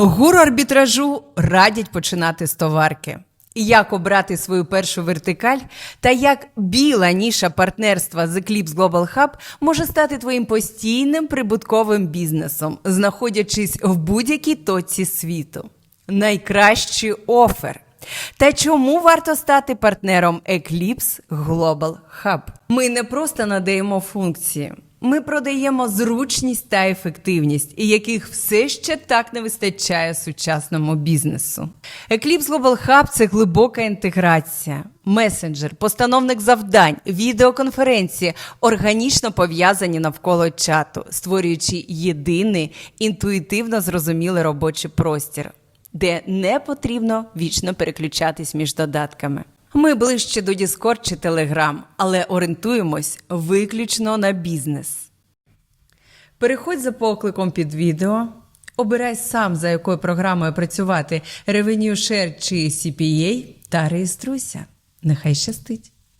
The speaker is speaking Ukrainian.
Гуру арбітражу радять починати з товарки. Як обрати свою першу вертикаль та як біла ніша партнерства з Eclipse Global Hub може стати твоїм постійним прибутковим бізнесом, знаходячись в будь-якій точці світу. Найкращий офер. Та чому варто стати партнером Eclipse Global Hub? Ми не просто надаємо функції. Ми продаємо зручність та ефективність, і яких все ще так не вистачає сучасному бізнесу. Eclipse Global Hub – це глибока інтеграція, месенджер, постановник завдань, відеоконференції, органічно пов'язані навколо чату, створюючи єдиний інтуїтивно зрозумілий робочий простір, де не потрібно вічно переключатись між додатками. Ми ближче до Discord чи Telegram, але орієнтуємось виключно на бізнес. Переходь за покликом під відео, обирай сам, за якою програмою працювати Revenue Share чи CPA та реєструйся. Нехай щастить!